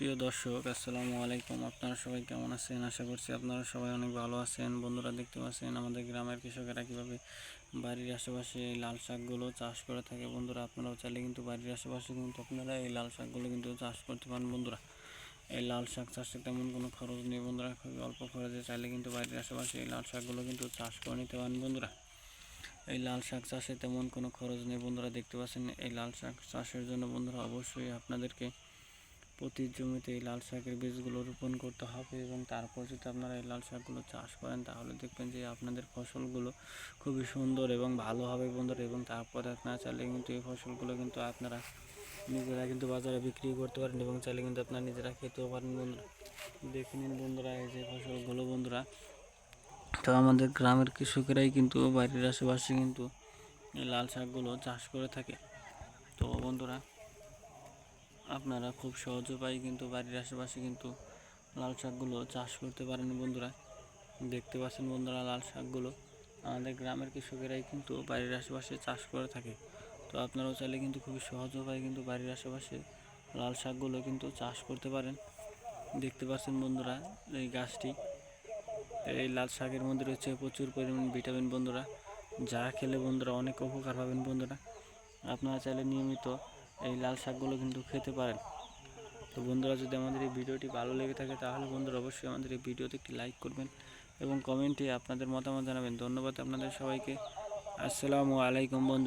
প্রিয় দর্শক, আসসালামু আলাইকুম। আপনারা সবাই কেমন আছেন? আশা করছি আপনারা সবাই অনেক ভালো আছেন। বন্ধুরা দেখতে পাচ্ছেন আমাদের গ্রামের কৃষকেরা কীভাবে বাড়ির আশেপাশে লাল শাকগুলো চাষ করে থাকে। বন্ধুরা, আপনারাও চাইলে কিন্তু বাড়ির আশেপাশে কিন্তু আপনারা এই লাল শাকগুলো কিন্তু চাষ করতে পারেন। বন্ধুরা, এই লাল শাক চাষে তেমন কোনো খরচ নেই। বন্ধুরা, খুবই অল্প খরচে চাইলে কিন্তু বাড়ির আশেপাশে এই লাল শাকগুলো কিন্তু চাষ করে নিতে পারেন। বন্ধুরা, এই লাল শাক চাষে তেমন কোনো খরচ নেই। বন্ধুরা, দেখতে পাচ্ছেন এই লাল শাক চাষের জন্য বন্ধুরা, অবশ্যই আপনাদেরকে প্রতি জমিতে এই লাল শাকের বীজগুলো রোপণ করতে হবে এবং তারপর যদি আপনারা এই লাল শাকগুলো চাষ করেন, তাহলে দেখবেন যে আপনাদের ফসলগুলো খুবই সুন্দর এবং ভালো হবে বন্ধুরা। এবং তারপরে আপনারা চাইলে কিন্তু এই ফসলগুলো কিন্তু আপনারা নিজেরা কিন্তু বাজারে বিক্রি করতে পারেন এবং চাইলে কিন্তু আপনারা নিজেরা খেতেও পারেন বন্ধুরা। দেখে নিন বন্ধুরা এই যে ফসলগুলো বন্ধুরা। তো আমাদের গ্রামের কৃষকেরাই কিন্তু বাড়ির আশেপাশে কিন্তু এই লাল শাকগুলো চাষ করে থাকে। তো বন্ধুরা আপনারা খুব সহজ উপায়ে কিন্তু বাড়ির আশেপাশে কিন্তু লাল শাকগুলো চাষ করতে পারেন বন্ধুরা। দেখতে পাচ্ছেন বন্ধুরা লাল শাকগুলো। আমাদের গ্রামের কৃষকেরাই কিন্তু বাড়ির আশেপাশে চাষ করে থাকে। তো আপনারাও চাইলে কিন্তু খুবই সহজ উপায়ে কিন্তু বাড়ির আশেপাশে লাল শাকগুলো কিন্তু চাষ করতে পারেন। দেখতে পাচ্ছেন বন্ধুরা এই গাছটি। এই লাল শাকের মধ্যে রয়েছে প্রচুর পরিমাণ ভিটামিন বন্ধুরা। যা খেলে বন্ধুরা অনেক উপকার পাবেন বন্ধুরা। আপনারা চাইলে নিয়মিত এই লাল শাকগুলো কিন্তু খেতে পারেন। তো বন্ধুরা, যদি আমাদের এই ভিডিওটি ভালো লেগে থাকে, তাহলে বন্ধুরা অবশ্যই আমাদের এই ভিডিওতে একটি লাইক করবেন এবং কমেন্টে আপনাদের মতামত জানাবেন। ধন্যবাদ আপনাদের সবাইকে। আসসালামু আলাইকুম বন্ধুরা।